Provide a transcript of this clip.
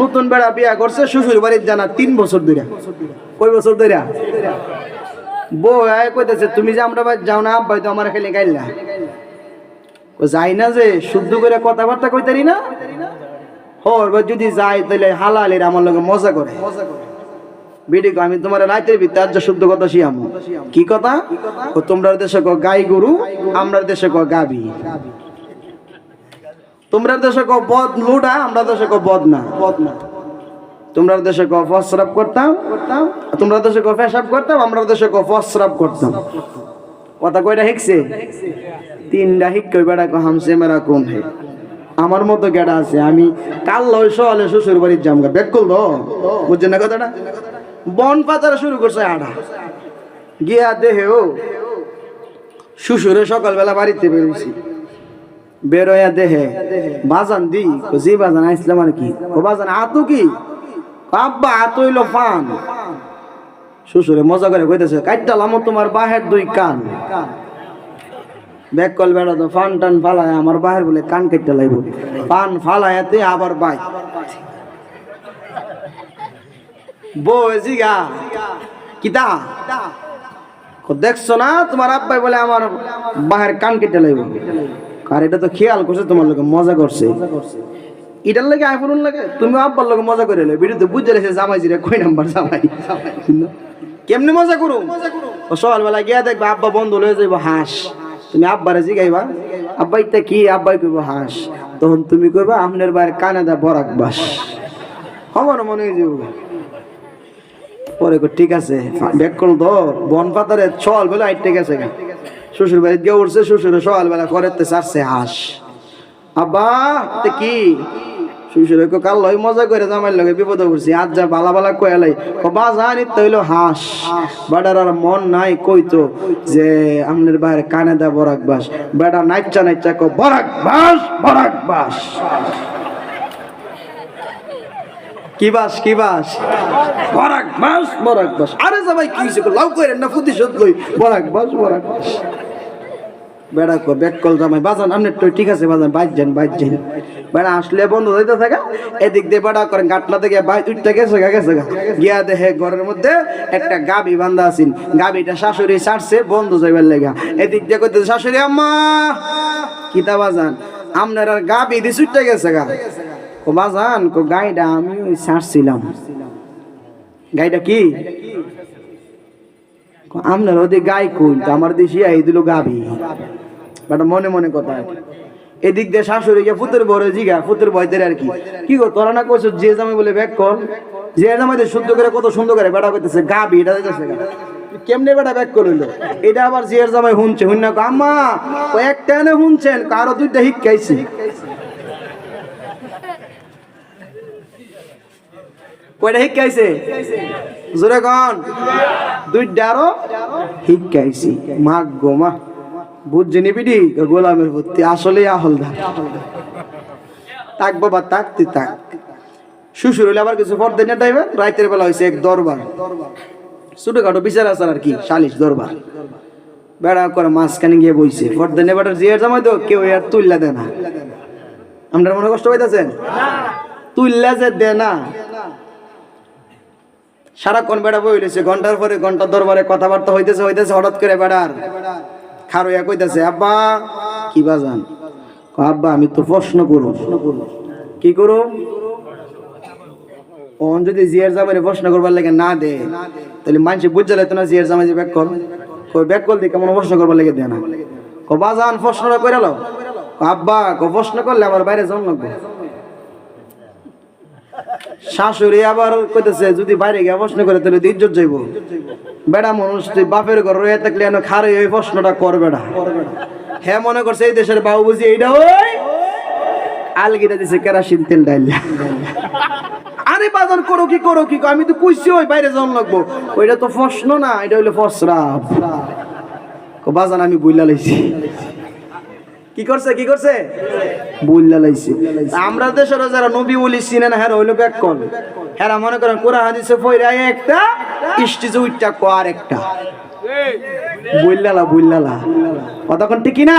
নতুন বেড়া বিয়া করছে, শ্বশুর বাড়ির জানা তিন বছর ধরে। কয় বছর ধরে? বউ আয় কইতেছে, তুমি যে আমরা যাও না, আব্বাই তো আমার খেলে গাইলা যাই না যে, শুদ্ধ করে কথাবার্তা কইতারি না? হর যদি যাই তাহলে হালালের আমার লগে মজা করে। বিডি আমি তোমার রাইতের ভিতরে আজ শুদ্ধ কথা শিয়ামু। কি কথা? ও তোমরা দেশে গাই গরু আমরা দেশে গাবি। তোমরা দেশে কো বদ লুডা আমরা দেশে কো বদ না। বদ না তোমরা দেশে কো ফসরাপ করতাম করতাম তোমরা দেশে কো পেশাব করতাম, আমরা দেশে কো ফসরাপ করতাম। কথা কয়টা হিকছে? তিনটা হিক কই বেড়া কো হামসে মেরা কোন হে। আমার মতো গেডা আছে, আমি কাল লয় সকালে শ্বশুর বাড়ির জামগা ব্যাক করল? বুঝছেন না কথাটা? বন পাতারা শুরু করছে আড়া। গিয়া দেহে ও, শ্বশুরে সকালবেলা বাড়িতে বেরোইছি। বেরোয়া দেহে। বাজান দি জি বাজান আইসলাম আর কি ও বাজান আতু কি? আব্বা, আতু হইল ফান। শ্বশুরে মজা করে কইতেছে কাটতালাম তোমার বাহের দুই কান। ব্যাক কল বেড়া তো ফান টান ফালায়, আমার বাহের বলে কান কেটে লাইব। পান ফালায়াতে আবার বাই। বউ জিগা। কিতা? দেখছ না, তোমার আব্বাই বলে আমার বাহের কান কেটে লাইব। আর এটা তো খেয়াল করছে তোমার লোকে মজা করছে। এটার লাগে আইফোন লাগে তুমি আব্বার লোকে মজা করে লে ভিডিও তো বুঝে রেখে জামাই জিরে কই নাম্বার জামাই। কেমনে মজা করো সকালবেলা গিয়া দেখবা আব্বা বন্ধ লয়ে যাইব হাঁস। তুমি আব্বারে জিগাইবা আব্বাই ইটা কি? আব্বাই কইব হাঁস। তখন তুমি কইবা আমনের বাইরে কানে দা বরাক বাস। আমার মনে হয়ে যাব পরে ঠিক আছে ব্যাক করো তো বন পাতারে চল বলে আইটে গেছে গা। শ্বশুর বাড়িতে গিয়ে উঠছে, শ্বশুরে সকালবেলা করেতে চারছে হাঁস। আব্বা, তে কি? শ্বশুরে কাল লই মজা করে জামাইর লগে বিপদে পড়ছি, আজ যা বালা বালা কয়ালাই ও বাজার ইত্য হইল হাঁস। বেটার আর মন নাই কইতো যে, আমনের বাইরে কানে দা বরাক বাস। বেটা নাইচা নাইচা কো বরাক বাস বরাক বাস। কি বাস কি বাস? বরাক বাস বরাক বাস। আরে জামাই, কি হইছে লাউ কইরেন না, প্রতিশোধ লই। বরাক বাস বরাক বাস। বেড়া কো ব্যাক কল জামাই, বাজান আপনি তো ঠিক আছে, বাজান, বাইর যান বেড়া আসলে বন্ধ হইতে থাকা, এদিক দিয়ে বেড়া করেন গাটলা থেকে বাইর উঠতে গেছে গা গেছে গা। গিয়া দেখে ঘরের মধ্যে একটা গাবি বান্ধা আছেন। গাবিটা শাশুড়ি ছাড়ছে, বন্ধ যাইবার লেগা। এদিক দিয়ে কইতে শাশুড়ি আম্মা, কিতা বাজান? আপনার আর গাবি দিয়ে ছুটতে গেছে গা। ও বাজান, কো গাইটা আমি ছাড়ছিলাম। গাইটা কি? আপনার ওদের গাই কই তো, আমার দেশি এই দিল গাবি বাটা মনে মনে কথা এদিক দিয়ে শাশুড়ি গিয়ে ফুতের বড় জিগা ফুতের বয়দের আর কি। কি গো, তোরা না কইছো যে জামাই বলে ব্যাক কর? যে জামাই দিয়ে শুদ্ধ করে, কত সুন্দর করে বেড়া করতেছে গাবি এটা দিতেছে। কেমনে বেটা ব্যাক করল? এটা আবার জিয়ার জামাই হুনছে, হুন না আম্মা ও একটা এনে হুনছেন কারও দুইটা হিক্কাইছি কয়টা হিক্কাইছে জোরে কন। দুইটা আরও? হিক্কাইছি মাগ গো, মা। বুঝছে নিবিডি গোলামের ভর্তি। আসলে আহলদার তাক বাবা, তাক, তুই তাক। শ্বশুর হলে আবার কিছু পর্দে না টাইমে রাতের বেলা হয়েছে এক দরবার। ছোটখাটো বিচার আসার আর কি? সালিশ দরবার। বেড়া করে মাঝখানে গিয়ে বইছে। পর্দে নেবাটার জিয়ার জামাই তো কেউ আর তুললা দেয় না। আপনার মনে কষ্ট পাইতেছেন? তুললা যে দে না। সারাক্ষণ বেড়া বই হইলেছে ঘণ্টার পরে ঘণ্টা দরবারে কথাবার্তা হইতেছে হইতেছে, হঠাৎ করে বেড়ার। খারইয়া কইতেছে, আব্বা, কি বাজান আব্বা, আমি তো প্রশ্ন করু কি করু ওন যদি জিয়ার জামাই প্রশ্ন করবার লাগে না দে। তাহলে মানুষ বুঝে লাইতো না জিয়ার জামাই যে ব্যাক কর। কই ব্যাক কর দি, কেমন প্রশ্ন করবার লাগে দে না। ক বাজান, প্রশ্নটা করে লো আব্বা ক প্রশ্ন করলে আমার বাইরে লাগবে শাশুড়ি আবার কইতেছে, যদি বাইরে গিয়ে প্রশ্ন করে তাহলে ইজ্জত যাইব। বেড়া মানুষ, তুই বাপের ঘর রয়ে থাকলে এনে খারে ওই প্রশ্নটা করবে না হ্যাঁ মনে করছে এই দেশের বাবু বুঝি এইটা ওই আলগিটা দিছে কেরাসিন তেল ডাইলা। আরে বাজার করো কি করো কি আমি তো কইছি ওই বাইরে যাওয়ান লাগবো। ওইটা তো প্রশ্ন না, এটা হইল ফসরাফ বাজান আমি বুইলা লাইছি। কি করছে কি করছে? বুল্লা লাইছে। আমরা দেশের যারা নবী বলি চিনে না হ্যাঁ হইল ব্যাক কল হ্যাঁ মনে করেন কোরআন হাদিসে ফইরা একটা স্টেজে উইটটা কো আর একটা বুল্লালা বুল্লালা কতক্ষণ ঠিকই না